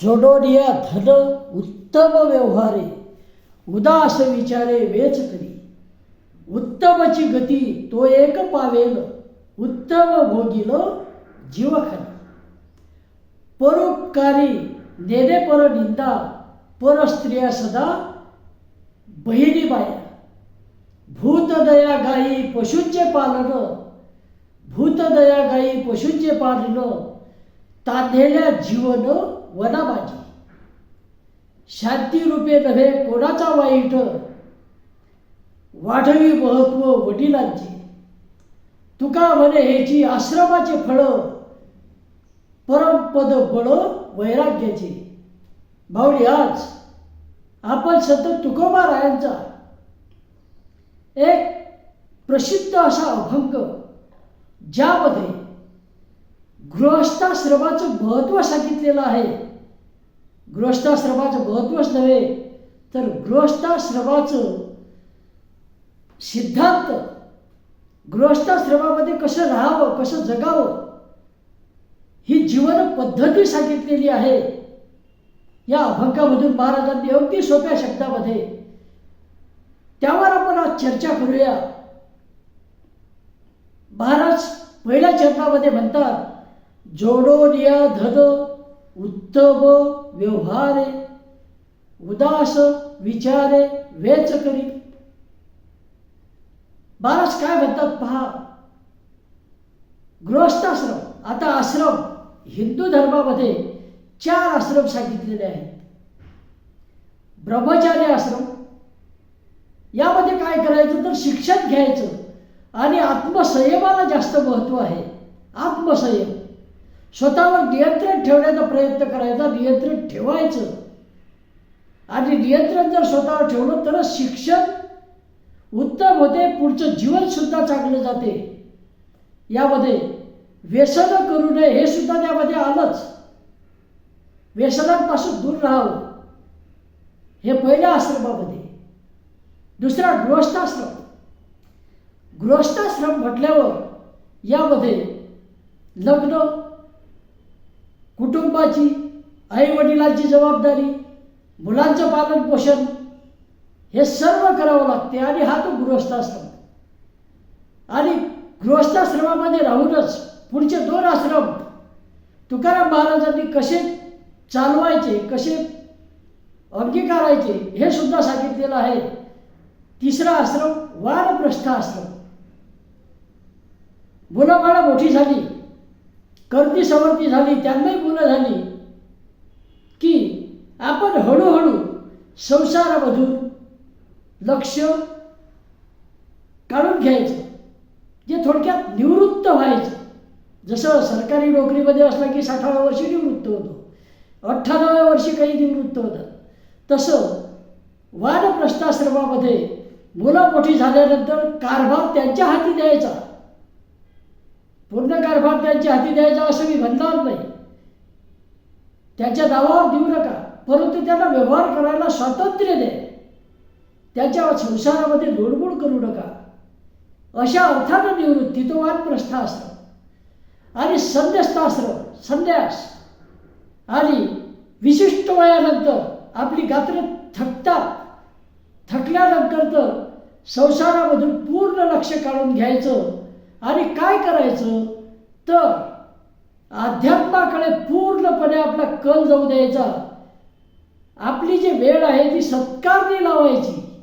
जोडोनिया धन उत्तम व्यवहारे उदास विचारे वेच करी. उत्तमची गती तो एक पावेल उत्तम भोगिल जीवखरी परोपकारी नेने पर निंदा पर स्त्रिया सदा बहिणी बाया. भूतदया गायी पशूंचे पालन भूतदया गायी पशूंचे पालन तांधेल्या जीवन वनाबाजी. शांती रूपे नव्हे कोणाचा वाईट? वाढवी महत्त्व वडिलांचे. तुका म्हणे ह्याची आश्रमाचे फळ परमपद बळ वैराग्याचे. भावडी आज आपण सतत तुकोबा रायांचा एक प्रसिद्ध असा अभंग ज्यामध्ये गृहस्थाश्रमाचं महत्त्व सांगितलेलं आहे. गृहस्थाश्रमाचं महत्त्वच नव्हे तर गृहस्थाश्रमाचं सिद्धांत गृहस्थाश्रमामध्ये कसं राहावं कसं जगावं ही जीवन पद्धती सांगितलेली आहे. या अभंगामधून महाराजांनी अगदी सोप्या शब्दामध्ये त्यावर आपण आज चर्चा करूया. महाराज पहिल्या चरणामध्ये म्हणतात जोडोनिया धद उत्तव व्यवहारे उदास विचारे वेच करी. महाराज काय म्हणतात पहा? गृहस्थाश्रम आता आश्रम हिंदू धर्मामध्ये चार आश्रम सांगितलेले आहेत. ब्रह्मचारी आश्रम यामध्ये काय करायचं तर शिक्षण घ्यायचं. आणि आत्मसंयमाला जास्त महत्त्व आहे. आत्मसंयम. स्वतःवर नियंत्रण ठेवण्याचा प्रयत्न करायचा नियंत्रण ठेवायचं. आणि नियंत्रण जर स्वतःवर ठेवलं तरच शिक्षण उत्तम होते पुढचं जीवनसुद्धा चांगलं जाते. यामध्ये व्यसनं करू नये हे सुद्धा त्यामध्ये आलंच. व्यसनांपासून दूर राहावं. हे पहिल्या आश्रमामध्ये. दुसरा गृहस्थाश्रम. गृहस्थाश्रम म्हटल्यावर यामध्ये लग्न कुटुंबाची आई वडिलांची जबाबदारी मुलांचं पालन पोषण हे सर्व करावं लागते आणि हा तो गृहस्थाश्रम. आणि गृहस्थाश्रमामध्ये राहूनच पुढचे दोन आश्रम तुकाराम महाराजांनी कसे चालवायचे कसे अंगीकारायचे हे सुद्धा सांगितलेलं आहे. तिसरा आश्रम वानप्रस्थ आश्रम. मुलं बाळं मोठी झाली. करती समर्थी झाली त्यांनाही मुलं झाली. की आपण हळूहळू संसारामधून लक्ष काढून घ्यायचं. जे थोडक्यात निवृत्त व्हायचं. जसं सरकारी नोकरीमध्ये असलं की साठाव्या वर्षी निवृत्त होतो. अठ्ठावव्या वर्षी काही निवृत्त होतं. तसं वानप्रस्थाश्रमामध्ये मुलं मोठी झाल्यानंतर कारभार त्यांच्या हाती द्यायचा. पूर्ण कारभार त्यांच्या हाती द्यायचा असं मी म्हणणार नाही. त्याच्या दावावर देऊ नका परंतु त्याला व्यवहार करायला स्वातंत्र्य द्या. त्याच्या संसारामध्ये लोडबोड करू नका. अशा अर्थानं निवृत्ती तो वानप्रस्थ आणि संन्यस्ताश्रम संन्यास. आणि विशिष्ट वयानंतर आपली गात्र थकतात. थकल्यानंतर तर संसारामधून पूर्ण लक्ष काढून घ्यायचं. आणि काय करायचं? तर अध्यात्माकडे पूर्णपणे आपला कल जाऊ द्यायचा. आपली जी वेळ आहे ती सत्कारने लावायची.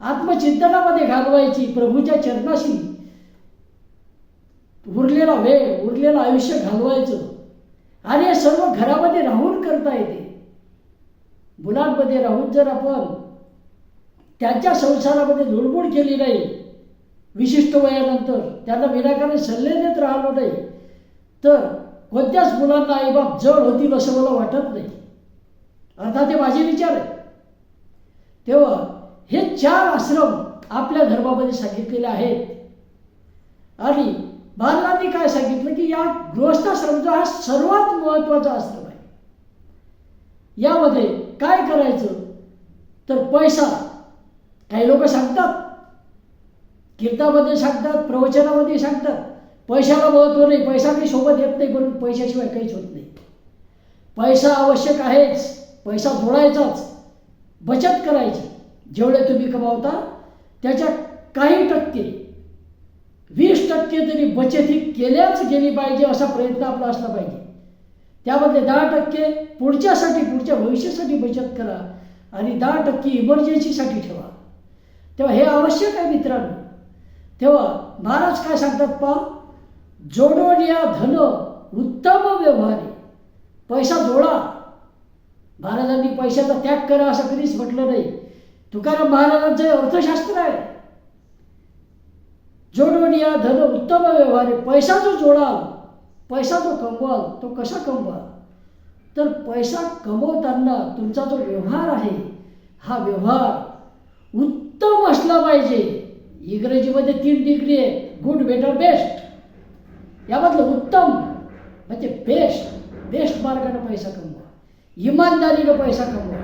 आत्मचिंतनामध्ये घालवायची प्रभूच्या चरणाशी. उरलेला वेळ उरलेलं आयुष्य घालवायचं. आणि हे सर्व घरामध्ये राहून करता येते. मुलांमध्ये राहून जर आपण त्यांच्या संसारामध्ये लुडबुड केली नाही विशिष्ट वयानंतर. त्यांना विनाकारण सल्ले देत राहिलो नाही. तर कोणत्याच मुलांना आईबाप जड होतील असं मला वाटत नाही. अर्थात ते माझे विचार आहे तेव्हा हे चार आश्रम आपल्या धर्मामध्ये सांगितलेले आहेत. आणि महाराजांनी काय सांगितलं की या गृहस्थाश्रमचा हा सर्वात महत्त्वाचा आश्रम आहे. यामध्ये काय करायचं? तर पैसा. काही लोक सांगतात कीर्तामध्ये सांगतात प्रवचनामध्ये सांगतात. पैशाला महत्त्व नाही पैसा काही सोबत येत नाही पण पैशाशिवाय काहीच होत नाही. पैसा आवश्यक आहेच पैसा जोडायचाच. बचत करायची. जेवढे तुम्ही कमावता त्याच्या काही टक्के वीस टक्के तरी बचत ही केल्याच गेली पाहिजे असा प्रयत्न आपला असला पाहिजे. त्यामध्ये दहा टक्के पुढच्यासाठी पुढच्या भविष्यासाठी बचत करा आणि दहा टक्के इमर्जन्सीसाठी ठेवा. तेव्हा हे आवश्यक आहे मित्रांनो. तेव्हा महाराज काय सांगतात पा जोडून या धन उत्तम व्यवहार. पैसा जोडा. महाराजांनी पैशाचा त्याग करा असं कधीच म्हटलं नाही. तुकाराम महाराजांचं अर्थशास्त्र आहे. जोडून या धन उत्तम व्यवहार. पैसा जो जोडाल पैसा जो कमवाल तो कसा कमवाल? तर पैसा कमवताना तुमचा जो व्यवहार आहे हा व्यवहार उत्तम असला पाहिजे. इंग्रजीमध्ये तीन डिग्री आहे. गुड बेटर बेस्ट यामधलं उत्तम म्हणजे बेस्ट बेस्ट मार्गाने पैसा कमवा. इमानदारीनं पैसा कमवा.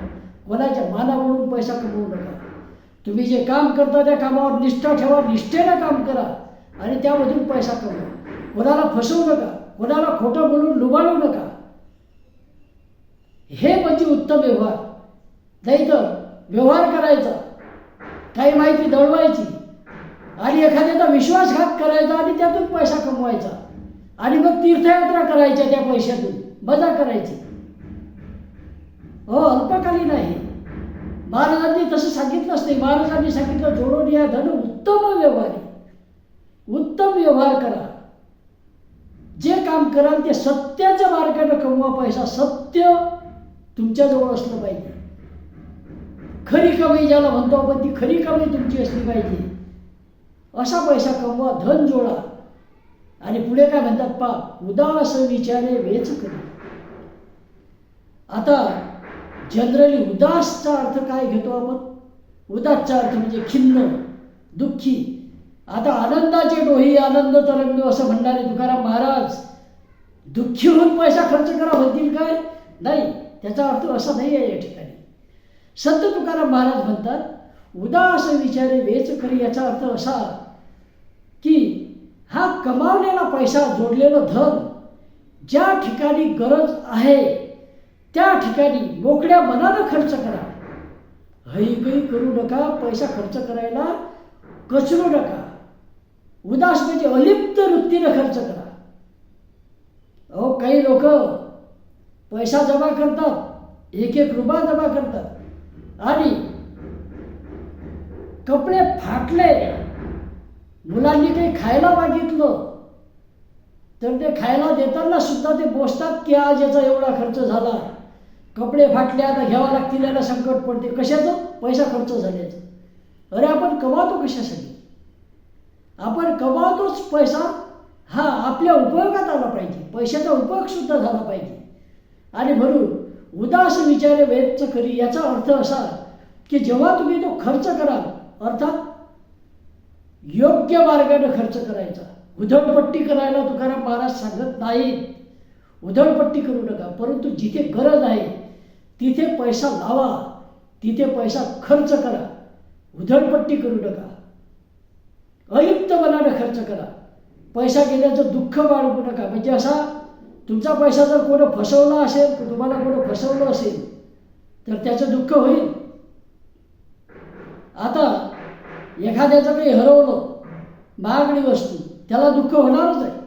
कोणाच्या मानावरून पैसा कमवू नका. तुम्ही जे काम करता त्या कामावर निष्ठा ठेवा निष्ठेनं काम करा आणि त्यामधून पैसा कमवा. कोणाला फसवू नका कोणाला खोटं बोलून लुबाडू नका. हे म्हणजे उत्तम व्यवहार. नाही तर व्यवहार करायचा. काही माहिती दळवायची. आणि एखाद्याचा विश्वासघात करायचा आणि त्यातून पैसा कमवायचा. आणि मग तीर्थयात्रा करायच्या त्या पैशातून मजा करायची. हो अल्पकालीन आहे. महाराजांनी तसं सांगितलंच नाही महाराजांनी सांगितलं जोडून या धन उत्तम व्यवहार. आहे उत्तम व्यवहार करा. जे काम कराल ते सत्याच्या मार्गाने कमवा पैसा. सत्य तुमच्याजवळ असलं पाहिजे. खरी कमाई ज्याला म्हणतो आपण ती खरी कमाई तुमची असली पाहिजे. असा पैसा कमवा धन जोडा. आणि पुढे काय म्हणतात पा उदास विचारे वेच करी. आता जनरली उदासचा अर्थ काय घेतो आपण? उदासचा अर्थ म्हणजे खिन्न दुःखी. आता आनंदाचे डोही आनंद तरंग असं म्हणणारे तुकाराम महाराज दुःखी होऊन पैसा खर्च करा होतील काय? नाही त्याचा अर्थ असा नाही आहे या ठिकाणी. संत तुकाराम महाराज म्हणतात उदास विचारे वेच करी याचा अर्थ असा की हा कमावलेला पैसा जोडलेलं धन ज्या ठिकाणी गरज आहे त्या ठिकाणी मोकळ्या मनानं खर्च करा. हैगई करू नका पैसा खर्च करायला कचरू नका. उदास म्हणजे अलिप्त वृत्तीनं खर्च करा. अहो काही लोक पैसा जमा करतात एक एक रुपया जमा करतात आणि कपडे फाटले मुलांनी काही खायला मागितलं. तर ते खायला देताना सुद्धा ते बोसतात की आज याचा एवढा खर्च झाला. कपडे फाटले आता घ्यावा लागतील याला संकट पडते. कशाचं? पैसा खर्च झाल्याचं. अरे आपण कमावतो कशासाठी? आपण कमावतोच पैसा. हा आपल्या उपयोगात आला पाहिजे. पैशाचा उपयोग सुद्धा झाला पाहिजे. आणि म्हणून उदास विचारे वेदचं करी. याचा अर्थ असा की जेव्हा तुम्ही तो खर्च कराल अर्थात योग्य मार्गाने खर्च करायचा. उधळपट्टी करायला तुकाराम महाराज सांगत नाहीत. उधळपट्टी करू नका परंतु जिथे गरज आहे तिथे पैसा लावा तिथे पैसा खर्च करा. उधळपट्टी करू नका. अयुक्त मनाने खर्च करा. पैसा गेल्याचं दुःख बाळगू नका. म्हणजे असा तुमचा पैसा जर कोणी फसवला असेल तुम्हाला कोणी फसवलं असेल तर त्याचं दुःख होईल. आता एखाद्याचं काही हरवलं महागडी वस्तू त्याला दुःख होणारच आहे.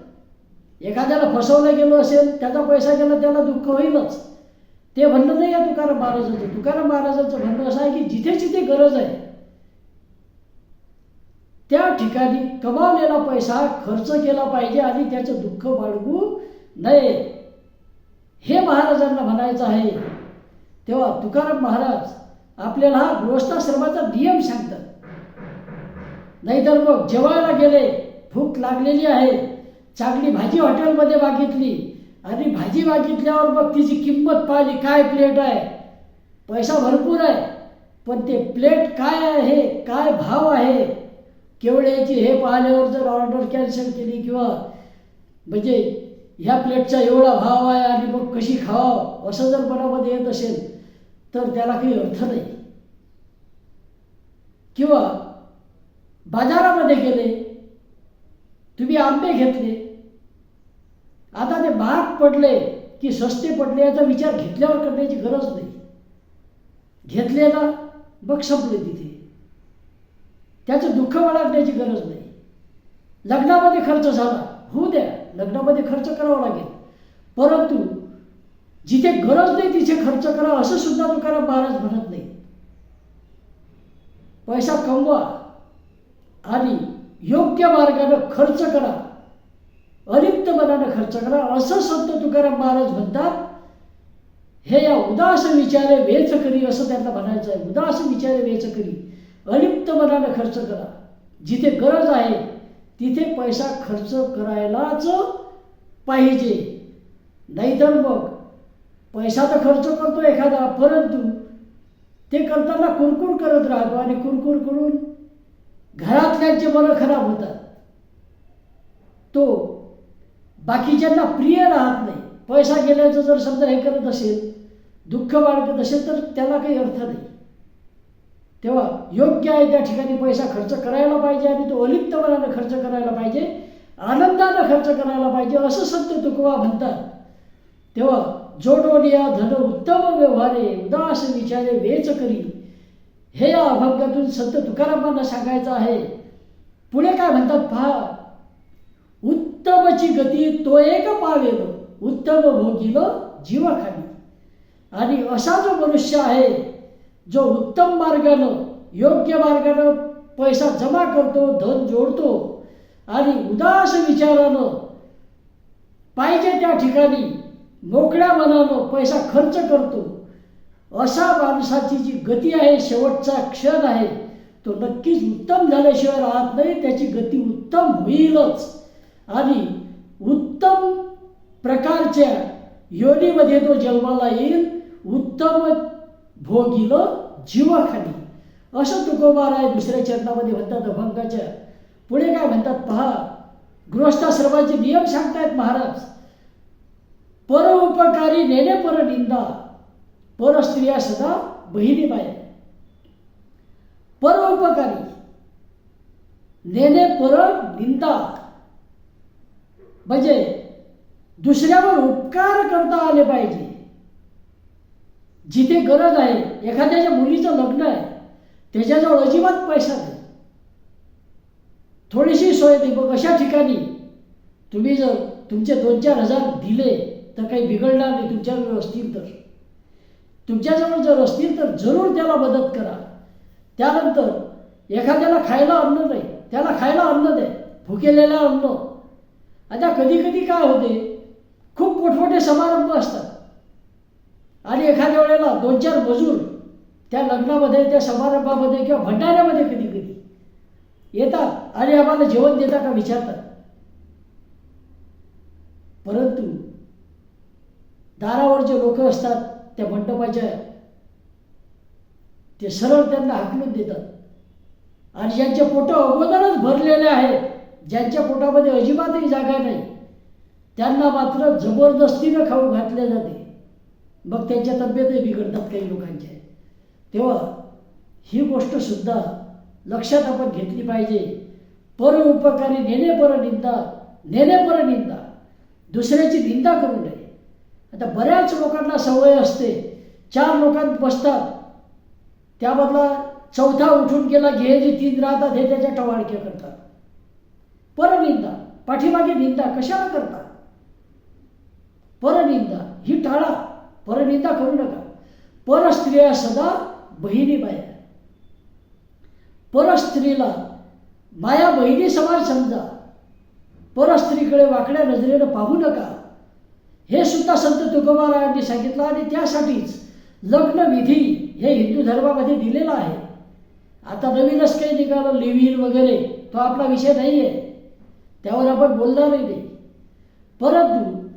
एखाद्याला फसवलं गेलं असेल त्याचा पैसा गेला त्याला दुःख होईलच. ते म्हणणं नाही या तुकाराम महाराजांचं. तुकाराम महाराजांचं म्हणणं असं आहे की जिथे जिथे गरज आहे त्या ठिकाणी कमावलेला पैसा खर्च केला पाहिजे आणि त्याचं दुःख बाळगू नये. हे महाराजांना म्हणायचं आहे. तेव्हा तुकाराम महाराज आपल्याला हा गृहस्थाश्रमाचा नियम सांगतात. नाहीतर मग जेवायला गेले भूक लागलेली आहे. चांगली भाजी हॉटेलमध्ये मागितली. आणि भाजी मागितल्यावर मग तिची किंमत पाहिली काय प्लेट आहे? पैसा भरपूर आहे. पण ते प्लेट काय आहे काय भाव आहे? केवढ्याची हे पाहिल्यावर जर ऑर्डर कॅन्सल केली किंवा म्हणजे ह्या प्लेटचा एवढा भाव आहे आणि मग कशी खावावं असं जर मनामध्ये येत असेल तर त्याला काही अर्थ नाही. किंवा बाजारामध्ये गेले. तुम्ही आंबे घेतले. आता ते महाग पडले की सस्ते पडले याचा विचार घेतल्यावर करण्याची गरज नाही. घेतलेला बघ संपले तिथे. त्याचं दुःख बाळगण्याची गरज नाही. लग्नामध्ये खर्च झाला. होऊ द्या लग्नामध्ये खर्च करावा लागेल. परंतु जिथे गरज नाही तिथे खर्च करा असं सुद्धा तुकाराम महाराज म्हणत नाही. पैसा कमवा. आणि योग्य मार्गानं खर्च करा. अलिप्त मनानं खर्च करा. असं संत तुकाराम महाराज म्हणतात हे या उदास विचारे वेच करी असं त्यांना म्हणायचं आहे. उदास विचारे वेच करी. अलिप्त मनानं खर्च करा. जिथे गरज आहे तिथे पैसा खर्च करायलाच पाहिजे. नाहीतर मग पैसा तर खर्च करतो एखादा परंतु ते करताना कुरकुर करत राहतो आणि कुरकुर करून घरातल्यांचे मन खराब होतात तो बाकीच्यांना प्रिय राहत नाही. पैसा गेल्याचं जर समजा हे करत असेल दुःख बाळगत असेल तर त्याला काही अर्थ नाही. तेव्हा योग्य आहे त्या ठिकाणी पैसा खर्च करायला पाहिजे आणि तो अलिप्तपणानं खर्च करायला पाहिजे आनंदानं खर्च करायला पाहिजे असं संत तुकवा म्हणतात. तेव्हा जोडोनिया धन उत्तम व्यवहारे उदास विचारे वेच करी. हे या अभंगातून संत तुकारामांना सांगायचं आहे. पुढे काय म्हणतात पहा. उत्तमची गती तो एक पावेल उत्तम भोगील जीवाखाली. आणि असा जो मनुष्य आहे जो उत्तम मार्गानं योग्य मार्गानं पैसा जमा करतो धन जोडतो आणि उदास विचारानं पाहिजे त्या ठिकाणी मोकळ्या मनानं पैसा खर्च करतो अशा माणसाची जी गती आहे शेवटचा क्षण आहे तो नक्कीच उत्तम झाल्याशिवाय राहत नाही. त्याची गती उत्तम होईलच. आणि उत्तम प्रकारच्या योनीमध्ये तो जन्माला येईल. उत्तम भोगील जीवाखाली असं तुकोबार आहे दुसऱ्या चरणामध्ये म्हणतात अभंगाच्या पुढे काय म्हणतात पहा. गृहस्थाश्रमाचे नियम सांगतायत महाराज. पर उपकारी परनिंदा पर स्त्रिया सदा बहिणी बाय पर उपकारी नेने पर निंदा. म्हणजे दुसऱ्यावर उपकार करता आले पाहिजे. जिथे गरज आहे एखाद्याच्या मुलीचं लग्न आहे त्याच्याजवळ अजिबात पैसा नाही. थोडीशी सोय नाही मग अशा ठिकाणी. तुम्ही जर तुमचे दोन चार हजार दिले तर काही बिघडणार नाही तुमच्यावर असतील तर. तुमच्याजवळ जर असतील तर जरूर त्याला मदत करा. त्यानंतर एखाद्याला खायला अन्न नाही त्याला खायला अन्न द्या भुकेलेला अन्न. आता कधी कधी काय होते खूप मोठमोठे समारंभ असतात. आणि एखाद्या वेळेला दोन चार मजूर त्या लग्नामध्ये त्या समारंभामध्ये किंवा भंडाऱ्यामध्ये कधी कधी येतात आणि आम्हाला जेवण देता का विचारतात. परंतु दारावर जे लोक असतात त्या मंडपाच्या ते सरळ त्यांना हाकलून देतात. आणि ज्यांचे पोटं अगोदरच भरलेले आहेत ज्यांच्या पोटामध्ये अजिबातही जागा नाही त्यांना मात्र जबरदस्तीनं खाऊ घातले जाते. मग त्यांच्या तब्येतही बिघडतात काही लोकांच्या. तेव्हा ही गोष्ट सुद्धा लक्षात आपण घेतली पाहिजे. पर उपकारी नेणे पर निंदा नेणे पर निंदा. दुसऱ्याची निंदा करू नये आता बऱ्याच लोकांना सवय असते. चार लोकांत बसतात. त्यामधला चौथा उठून गेला घे जे तीन राहतात हे त्याच्या टवाळक्या करतात. परनिंदा पाठीमागे निंदा कशाला करता परनिंदा ही टाळा. परनिंदा करू नका. परस्त्रिया सदा बहिणी माया परस्त्रीला माया बहिणी समान समजा. परस्त्रीकडे वाकड्या नजरेनं पाहू नका. हे सुद्धा संत तुकोबारायांनी सांगितलं आणि त्यासाठीच लग्न विधी हे हिंदू धर्मामध्ये दिलेलं आहे. आता नवीनच काही निघालं लिव्हिन वगैरे तो आपला विषय नाही आहे त्यावर आपण बोलणारही नाही. परंतु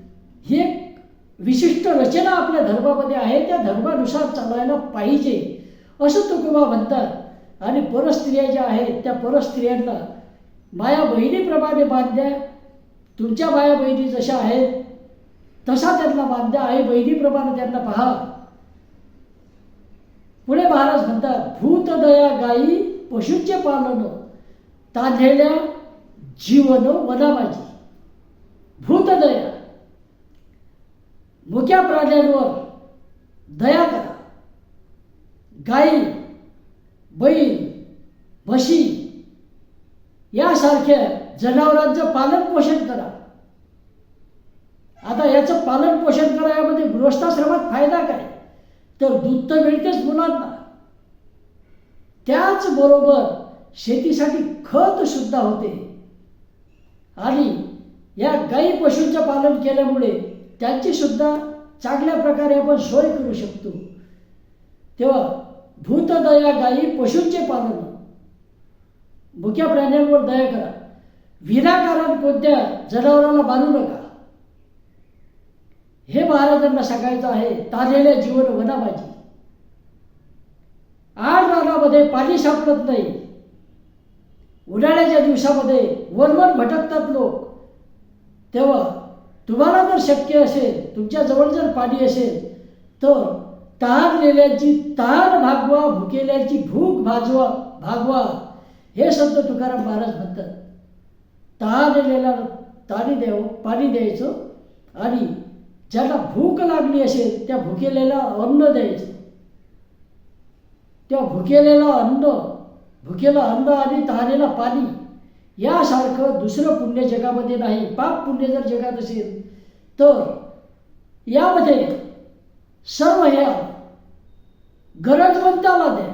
ही एक विशिष्ट रचना आपल्या धर्मामध्ये आहे त्या धर्मानुसार चालायला पाहिजे असं तुकोबा म्हणतात. आणि परस्त्रिया ज्या आहेत त्या परस्त्रियांना माया बहिणीप्रमाणे बांध्या. तुमच्या माया बहिणी जशा आहेत तसा त्यातला वाद्य आहे वैधीप्रमाणे त्यांना पहा. पुढे महाराज म्हणतात भूतदया गायी पशूचे पालन तांधेल्या जीवन वनामाजी. भूतदया मुक्या प्राण्यांवर दया करा. गाई बैल म्हशी यासारख्या जनावरांचं पालन पोषण करा. आता याचं पालन पोषण करायमध्ये गृहस्थाश्रमात फायदा काय? तर दूध तर मिळतेच मुलांना. त्याचबरोबर शेतीसाठी खत सुद्धा होते. आणि या गाई पशूंचं पालन केल्यामुळे त्यांची सुद्धा चांगल्या प्रकारे आपण सोय करू शकतो. तेव्हा भूतदया गायी पशूंचे पालन. भुक्या प्राण्यांवर दया करा. विनाकारण कोणत्या जनावराला बांधू नका. हे महाराजांना सांगायचं आहे तारलेल्या जीवन वनाबाजी. आड रानामध्ये पाणी सापडत नाही. उन्हाळ्याच्या दिवसामध्ये वनवन भटकतात लोक. तेव्हा तुम्हाला जर शक्य असेल तुमच्याजवळ जर पाणी असेल तर तहानलेल्यांची तहान भागवा भुकेल्यांची भूक भाजवा भागवा. हे संत तुकाराम महाराज म्हणतात. तहानलेल्याला ताणी द्यावं पाणी द्यायचं आणि ज्याला भूक लागली असेल त्या भुकेलेला अन्न द्यायचं. त्या भुकेलेला अन्न भुकेला अन्न आणि तहानेला पाणी यासारखं दुसरं पुण्य जगामध्ये नाही. पाप पुण्य जर जगात असेल तर यामध्ये सर्व ह्या गरजवंताला द्या.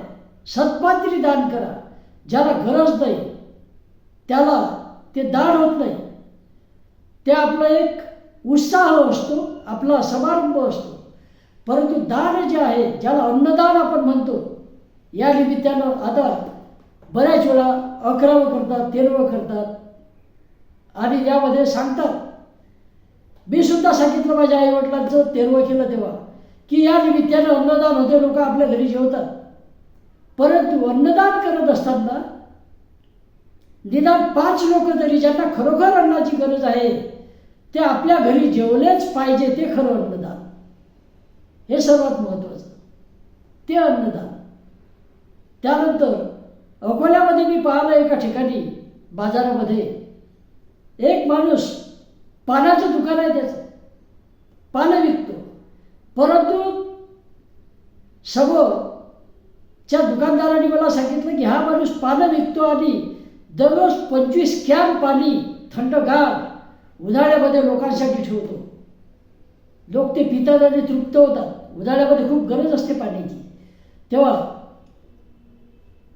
सत्पात्री दान करा. ज्याला गरज नाही त्याला ते दान होत नाही. ते आपलं एक उत्साह असतो आपला समारंभ असतो. परंतु दान जे आहे ज्याला अन्नदान आपण म्हणतो या निमित्तानं आता बऱ्याच वेळा अकरावं करतात तेरावं करतात. आणि यामध्ये सांगतात मी सुद्धा सांगितलं माझ्या आईवडिलांचं तेरवं केलं तेव्हा की या निमित्तानं अन्नदान होते लोक आपल्या घरी जेवतात. परंतु अन्नदान करत असताना निदान पाच लोक तरी ज्यांना खरोखर अन्नाची गरज आहे ते आपल्या घरी जेवलेच पाहिजे ते खरं अन्नदान. हे सर्वात महत्त्वाचं. ते अन्नदान. त्यानंतर अकोल्यामध्ये मी पाहिलं एका ठिकाणी बाजारामध्ये एक माणूस पानाचं दुकान आहे त्याचं. पानं विकतो. परंतु समोरच्या दुकानदाराने मला सांगितलं की हा माणूस पानं विकतो आणि दररोज पंचवीस कॅन पाणी थंडगार उन्हाळ्यामध्ये लोकांसाठी ठेवतो. लोक ते पितात आणि तृप्त होतात. उन्हाळ्यामध्ये खूप गरज असते पाण्याची. तेव्हा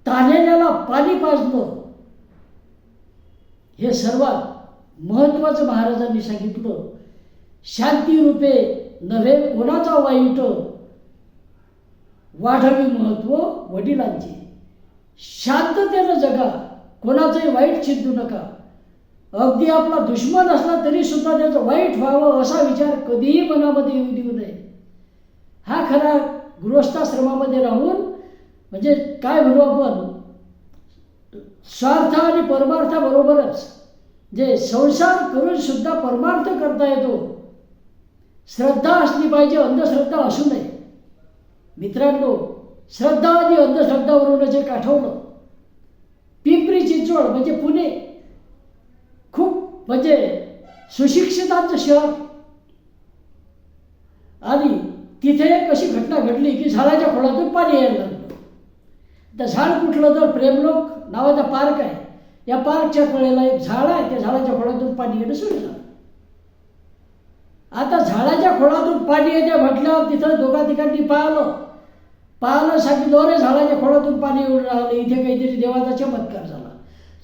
ताण्याला पाणी पाजणं हे सर्वात महत्त्वाचं महाराजांनी सांगितलं. शांतीरूपे नव्हे कोणाचा वाईट वाढवी महत्त्व वडिलांचे. शांततेनं जगा कोणाचंही वाईट चिंतू नका. अगदी आपला दुश्मन असला तरी सुद्धा त्याचं वाईट व्हावं असा विचार कधीही मनामध्ये येऊ देऊ नये. हा खरा गृहस्थाश्रमामध्ये राहून म्हणजे काय म्हणू आपण? स्वार्थ आणि परमार्थाबरोबरच जे संसार करून सुद्धा परमार्थ करता येतो श्रद्धा असली पाहिजे अंधश्रद्धा असू नये. मित्रांनो श्रद्धा आणि अंधश्रद्धावरून जे आठवलं. पिंपरी चिंचवड म्हणजे पुणे म्हणजे सुशिक्षितांचं शहर. आणि तिथे एक अशी घटना घडली की झाडाच्या खोडातून पाणी यायला लागलं. तर झाड कुठलं तर प्रेमलोक नावाचा पार्क आहे. या पार्कच्या कडेला एक झाड आहे त्या झाडाच्या खोडातून पाणी येणं सुरू झालं. आता झाडाच्या खोडातून पाणी येते म्हटल्यावर तिथं दोघा तिकडनी पाहिलं पाहिलं सांगितलं अरे झाडाच्या खोडातून पाणी येऊन राहिलं. इथे काहीतरी देवाचा चमत्कार झाला.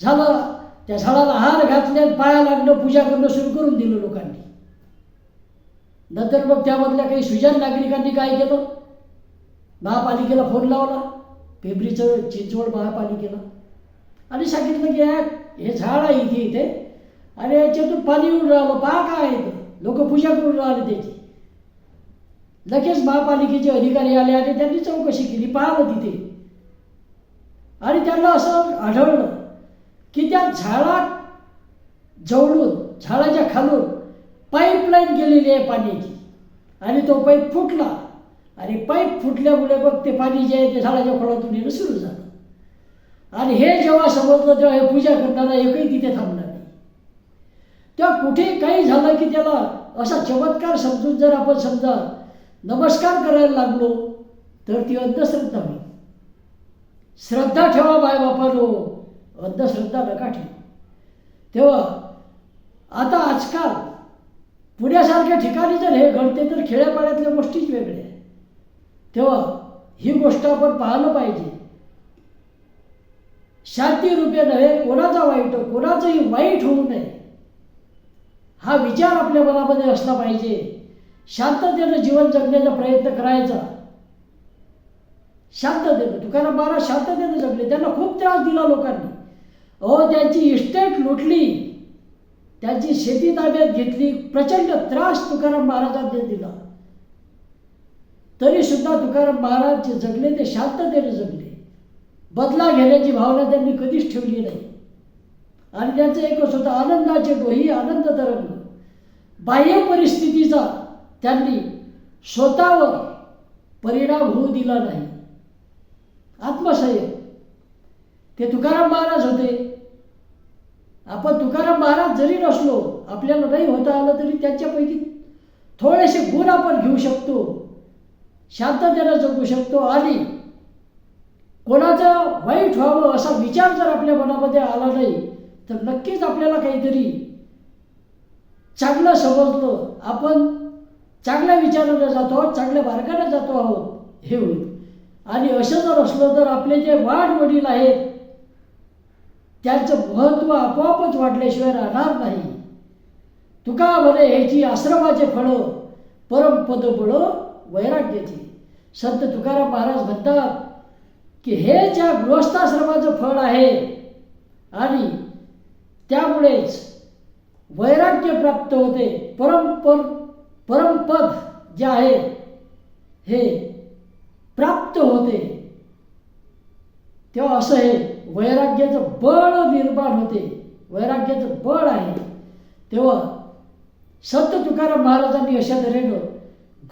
झालं त्या झाडाला हार घातले पाया लागणं पूजा करणं सुरू करून दिलं लोकांनी. नंतर मग त्यामधल्या काही सुजान नागरिकांनी काय केलं? महापालिकेला फोन लावला. पिंपरीचं चिंचवड महापालिकेला. आणि सांगितलं की या हे झाड आहे इथे इथे. आणि याच्यातून पाणी येऊन राहिलं पहा काय आहे लोक पूजा करून राहिले त्याची. लगेच महापालिकेचे अधिकारी आले आणि त्यांनी चौकशी केली पाहावं तिथे. आणि त्यांना असं आढळलं की त्या झाडात जवळून झाडाच्या खालून पाईपलाईन गेलेली आहे पाण्याची. आणि तो पाईप फुटला. आणि पाईप फुटल्यामुळे बघ ते पाणी जे आहे ते झाडाच्या खोडातून येणं सुरू झालं. आणि हे जेव्हा समजलं तेव्हा हे पूजा करताना एकही तिथे थांबला नाही. तेव्हा कुठे काही झालं की त्याला असा चमत्कार समजून जर आपण समजा नमस्कार करायला लागलो तर ती अंधश्रद्धा होईल. श्रद्धा ठेवा मायबापानो अंधश्रद्धा नका तेव्हा आता आजकाल पुण्यासारख्या ठिकाणी जर हे घडते तर खेड्यापाड्यातल्या गोष्टीच वेगळ्या आहे तेव्हा ही गोष्ट आपण पाहिलं पाहिजे. शांतीरूपे नव्हे कोणाचा वाईट कोणाचंही वाईट होऊ नये. हा विचार आपल्या मनामध्ये असला पाहिजे. शांततेनं जीवन जगण्याचा प्रयत्न करायचा. शांततेनं. तुकाराम महाराज शांततेनं जगले त्यांना खूप त्रास दिला लोकांनी. अहो त्यांची इस्टेट लुटली. त्यांची शेती ताब्यात घेतली. प्रचंड त्रास तुकाराम महाराजांनी दिला. तरी सुद्धा तुकाराम महाराज जे जगले ते शांततेने जगले. बदला घेण्याची भावना त्यांनी कधीच ठेवली नाही. आणि त्यांचं एकच होतं आनंदाचे डोही आनंद तरंग. बाह्य परिस्थितीचा त्यांनी स्वतःवर परिणाम होऊ दिला नाही. आत्मसंयम. ते तुकाराम महाराज होते. आपण तुकाराम महाराज जरी नसलो आपल्याला नाही होता आलं तरी त्यांच्यापैकी थोडेसे गुण आपण घेऊ शकतो. शांततेनं जगू शकतो आणि कोणाचं वाईट व्हावं असा विचार जर आपल्या मनामध्ये आला नाही तर नक्कीच आपल्याला काहीतरी चांगलं समजलं. आपण चांगल्या विचारानं जातो आहोत चांगल्या मार्गाने जातो आहोत हे होईल. आणि असं जर असलं तर आपले जे वाढ वडील आहेत त्यांचं महत्त्व आपोआपच वाढल्याशिवाय राहणार नाही. तुका बरे ह्याची आश्रमाचे फळं परमपद बळ वैराग्याचे. संत तुकाराम महाराज म्हणतात की हे ज्या गृहस्थाश्रमाचं फळ आहे आणि त्यामुळेच वैराग्य प्राप्त होते परमपर परमपद जे आहे हे प्राप्त होते. तेव्हा असं हे वैराग्याचं बळ निर्माण होते. वैराग्याचं बळ आहे. तेव्हा संत तुकाराम महाराजांनी अशा तऱ्हेनं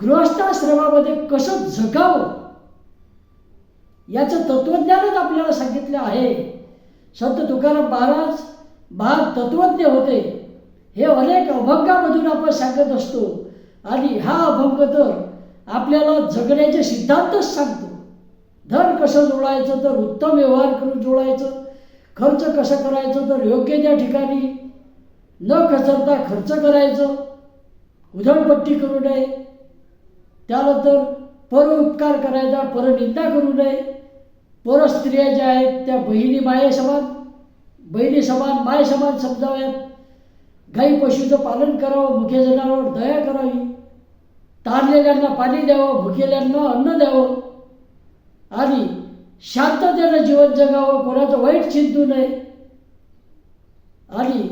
गृहस्थाश्रमामध्ये कसं जगावं? याचं तत्वज्ञानच आपल्याला सांगितलं आहे. संत तुकाराम महाराज महान तत्वज्ञ होते. हे अनेक अभंगामधून आपण सांगत असतो. आणि हा अभंग तर आपल्याला जगण्याचे सिद्धांतच सांगतो. धन कसं जोडायचं तर उत्तम व्यवहार करून जोडायचं खर्च कसं करायचं तर योग्य त्या ठिकाणी न खचरता खर्च करायचं. उधळपट्टी करू नये. त्यानंतर परोपकार करायचा परनिंदा करू नये. परस्त्रिया ज्या आहेत त्या बहिणी माये समान बहिणी समान माय समान समजाव्यात. गाई पशूचं पालन करावं मुखे जनावर दया करावी. तारलेल्यांना पाणी द्यावं भुकेल्यांना अन्न द्यावं. आणि शांततेनं जीवन जगावं कोणाचं वाईट चिंतू नये. आणि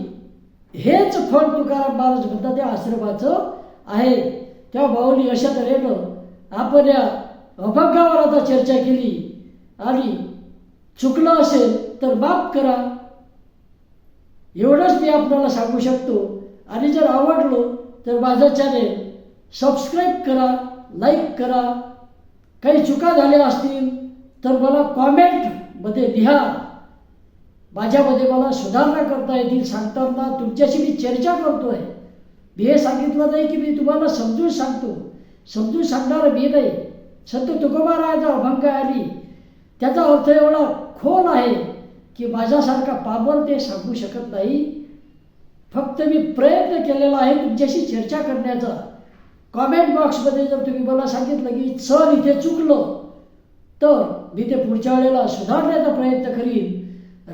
हेच फळ तुकाराम महाराज म्हणतात त्या आश्रमाचं आहे. त्या भाऊनी अशा तऱ्हेनं आपण या अभंगावर आता चर्चा केली. आणि चुकलं असेल तर माफ करा. एवढंच मी आपल्याला सांगू शकतो. आणि जर आवडलो तर माझं चॅनेल सबस्क्राईब करा लाईक करा काही चुका झाल्या असतील तर मला कॉमेंटमध्ये लिहा. माझ्यामध्ये मला सुधारणा करता येतील सांगताना तुमच्याशी मी चर्चा करतो आहे मी हे सांगितलं नाही की मी तुम्हाला समजून सांगतो. समजून सांगणार मी नाही. संत तुकोबारायाचा अभंग आली त्याचा अर्थ एवढा खोल आहे की माझ्यासारखा पाबर ते सांगू शकत नाही. फक्त मी प्रयत्न केलेला आहे तुमच्याशी चर्चा करण्याचा. कॉमेंट बॉक्समध्ये जर तुम्ही मला सांगितलं की सर इथे चुकलं तर मी ते पुढच्या वेळेला सुधारण्याचा प्रयत्न करीन.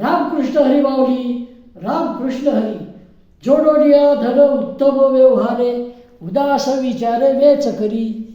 रामकृष्ण हरी माऊली रामकृष्ण हरी. जोडोडिया धन उत्तम व्यवहारे उदास विचारे वेच करी.